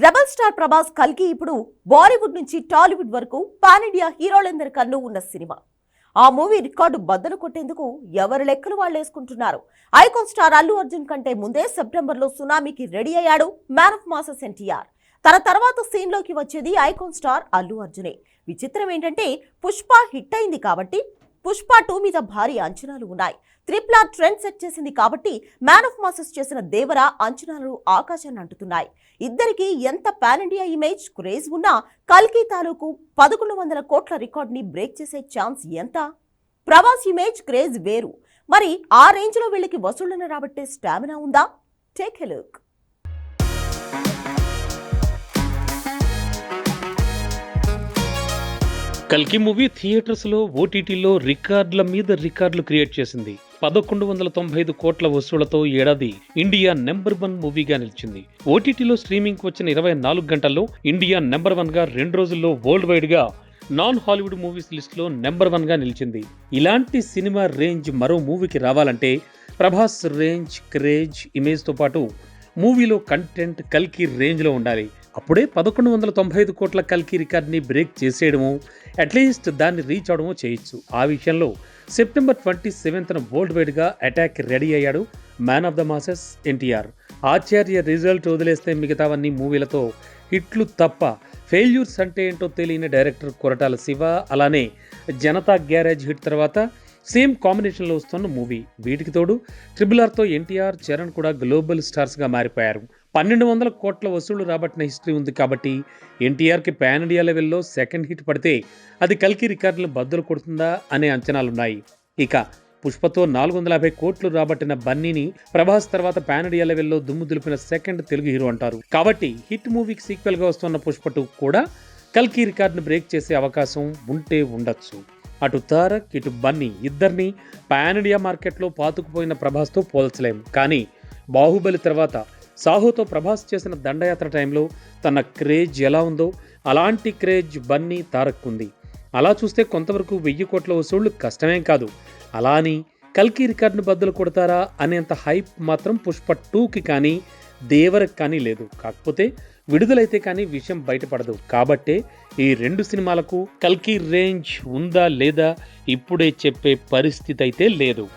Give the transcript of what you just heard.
Rebel star Prabhas కల్కి ఇప్పుడు బాలీవుడ్ నుంచి టాలీవుడ్ వరకు పాన్ ఇండియా హీరోలందరి కన్ను ఉన్న సినిమా. ఆ మూవీ రికార్డు బద్దలు కొట్టేందుకు ఎవరి లెక్కలు వాళ్ళు వేసుకుంటున్నారు? ఐకాన్ స్టార్ అల్లు అర్జున్ కంటే ముందే సెప్టెంబర్లో సునామీకి రెడీ అయ్యాడు మ్యాన్ ఆఫ్ మాసెస్ ఎన్టీఆర్. తన తర్వాత సీన్లోకి వచ్చేది ఐకాన్ స్టార్ అల్లు అర్జునే. విచిత్రం ఏంటంటే పుష్ప హిట్ అయింది కాబట్టి పుష్ప టూ మీద భారీ అంచనాలు ఉన్నాయి. త్రిప్లా ట్రెండ్ సెట్ చేసింది కాబట్టి మ్యాన్ ఆఫ్ మాసెస్ చేసిన దేవర అంచనాలు ఆకాశాన్ని అంటుతున్నాయి. ఇద్దరికి ఎంత పాన్ ఇండియా ఇమేజ్ క్రేజ్ ఉన్నా కల్కి తాలూకు పదకొండు వందల కోట్ల రికార్డ్ని బ్రేక్ చేసే ఛాన్స్ ఎంత? ప్రభాస్ ఇమేజ్ క్రేజ్ వేరు. మరి ఆ రేంజ్లో వీళ్ళకి వసూళ్ళను రాబట్టే స్టామినా ఉందా? Take a look. కల్కి మూవీ థియేటర్స్లో ఓటీటీలో రికార్డుల మీద రికార్డులు క్రియేట్ చేసింది. పదకొండు వందల తొంభై ఐదు కోట్ల వసూళ్ళతో ఏడాది ఇండియా నెంబర్ వన్ మూవీగా నిలిచింది. ఓటీటీలో స్ట్రీమింగ్కి వచ్చిన ఇరవై నాలుగు గంటల్లో ఇండియా నెంబర్ వన్గా రెండు రోజుల్లో వరల్డ్ వైడ్గా నాన్ హాలీవుడ్ మూవీస్ లిస్ట్లో నెంబర్ వన్గా నిలిచింది. ఇలాంటి సినిమా రేంజ్ మరో మూవీకి రావాలంటే ప్రభాస్ రేంజ్ క్రేజ్ ఇమేజ్తో పాటు మూవీలో కంటెంట్ కల్కి రేంజ్లో ఉండాలి. అప్పుడే పదకొండు వందల తొంభై ఐదు కోట్ల కల్కి రికార్డ్ని బ్రేక్ చేసేయడము అట్లీస్ట్ దాన్ని రీచ్ అవడమో చేయొచ్చు. ఆ విషయంలో సెప్టెంబర్ ట్వంటీ సెవెంత్న వరల్డ్ వైడ్గా అటాక్ రెడీ అయ్యాడు man of the masses NTR. Acharya result వదిలేస్తే మిగతావన్నీ మూవీలతో హిట్లు తప్ప ఫెయిల్యూర్స్ అంటే ఏంటో తెలియని డైరెక్టర్ కొరటాల శివ అలానే జనతా గ్యారేజ్ హిట్ తర్వాత సేమ్ కాంబినేషన్లో వస్తున్న మూవీ. వీటికి తోడు ట్రిబుల్ ఆర్తో ఎన్టీఆర్ చరణ్ కూడా గ్లోబల్ స్టార్స్గా మారిపోయారు. పన్నెండు వందల కోట్ల వసూళ్ళు రాబట్టిన హిస్టరీ ఉంది కాబట్టి ఎన్టీఆర్కి పాన్ ఇండియా లెవెల్లో సెకండ్ హిట్ పడితే అది కల్కి రికార్డులు బద్దలు కొడుతుందా అనే అంచనాలున్నాయి. ఇక పుష్పతో నాలుగు వందల యాభై కోట్లు రాబట్టిన బన్నీని ప్రభాస్ తర్వాత పాన్ ఇండియా లెవెల్లో దుమ్ము దులిపిన సెకండ్ తెలుగు హీరో అంటారు. కాబట్టి హిట్ మూవీకి సీక్వెల్గా వస్తున్న పుష్ప టూ కూడా కల్కి రికార్డును బ్రేక్ చేసే అవకాశం ఉంటే ఉండొచ్చు. అటు తారక్ ఇటు బన్నీ ఇద్దరిని పాన్ ఇండియా మార్కెట్లో పాతుకుపోయిన ప్రభాస్తో పోల్చలేం. కానీ బాహుబలి తర్వాత సాహోతో ప్రభాస్ చేసిన దండయాత్ర టైంలో తన క్రేజ్ ఎలా ఉందో అలాంటి క్రేజ్ బన్నీ తారక్ ఉంది. అలా చూస్తే కొంతవరకు వెయ్యి కోట్ల వసూళ్ళు కష్టమేం కాదు. అలా అని కల్కి రికార్డును బద్దలు కొడతారా అనేంత హైప్ మాత్రం పుష్ప టూకి కానీ దేవరకు కానీ లేదు. కాకపోతే విడుదలైతే కానీ విషయం బయటపడదు. కాబట్టే ఈ రెండు సినిమాలకు కల్కి రేంజ్ ఉందా లేదా ఇప్పుడే చెప్పే పరిస్థితి అయితే లేదు.